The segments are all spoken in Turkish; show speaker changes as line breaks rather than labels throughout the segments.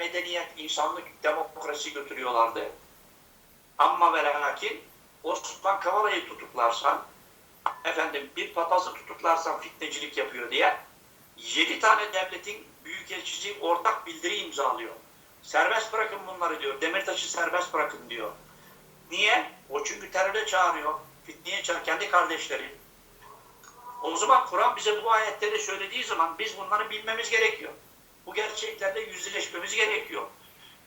medeniyet, insanlık, demokrasi götürüyorlardı. Ama ve lakin Osman Kavala'yı tutuklarsan, efendim bir papazı tutuklarsan fitnecilik yapıyor diye yedi tane devletin büyükelçisi ortak bildiri imzalıyor. Serbest bırakın bunları diyor. Demirtaş'ı serbest bırakın diyor. Niye? O çünkü teröre çağırıyor. Fitneye çağırıyor. Kendi kardeşleri. O zaman Kur'an bize bu ayetleri söylediği zaman biz bunları bilmemiz gerekiyor. Bu gerçeklerle yüzleşmemiz gerekiyor.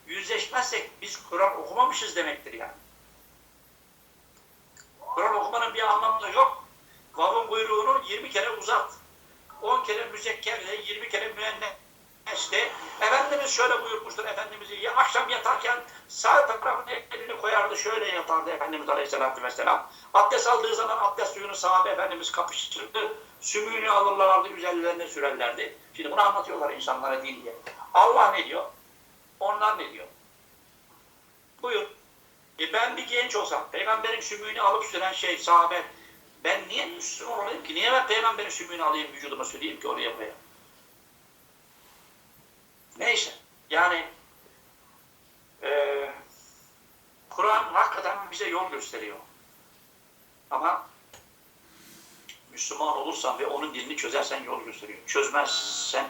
Yüzleşmezsek biz Kur'an okumamışız demektir yani. Kur'an okumanın bir anlamı da yok. Vav'ın buyruğunu 20 kere uzat. 10 kere müzekkerle, 20 kere müennesle. Efendimiz şöyle buyurmuştur Efendimiz'i. Ya akşam yatarken sağ tarafına elini koyardı, şöyle yatardı Efendimiz Aleyhisselatü Vesselam. Abdest aldığı zaman abdest suyunu sahabe Efendimiz kapıştırdı. Sümüğünü alırlardı, üzerlerine sürerlerdi. Şimdi bunu anlatıyorlar insanlara din diye. Allah ne diyor? Onlar ne diyor? Buyur. E ben bir genç olsam, peygamberin sümüğünü alıp süren şey sahabe, ben niye Müslüman olayım ki? Niye ben peygamberin sümüğünü alayım vücuduma süreyim ki oraya koyayım? Neyse. Yani eee Kur'an hakikaten bize yol gösteriyor. Ama Müslüman olursan ve onun dilini çözersen yol gösteriyor. Çözmezsen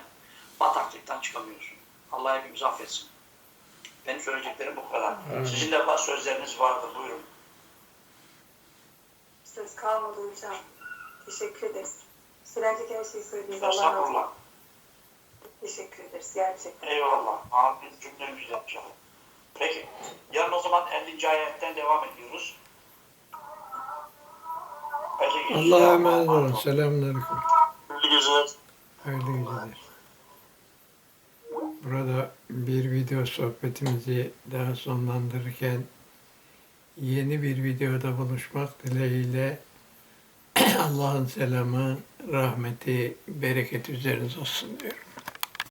bataklıktan çıkamıyorsun. Allah hepimizi affetsin. Benim söyleyeceklerim bu kadar. Sizin de bazı sözleriniz vardır. Buyurun.
Söz kalmadı hocam. Teşekkür ederiz. Söylenecek her şeyi söylediniz. Allah razı olsun. Teşekkür ederiz. Gerçekten.
Eyvallah. Amin. Cümlemiz yapacağım. Peki. Yarın o zaman 50. ayetten devam ediyoruz. 50.
Allah'a emanet olun. Selamünaleyküm.
Hayırlı geceler.
Hayırlı geceler. Burada bir video sohbetimizi daha sonlandırırken yeni bir videoda buluşmak dileğiyle Allah'ın selamı, rahmeti, bereketi üzerinize olsun diyorum.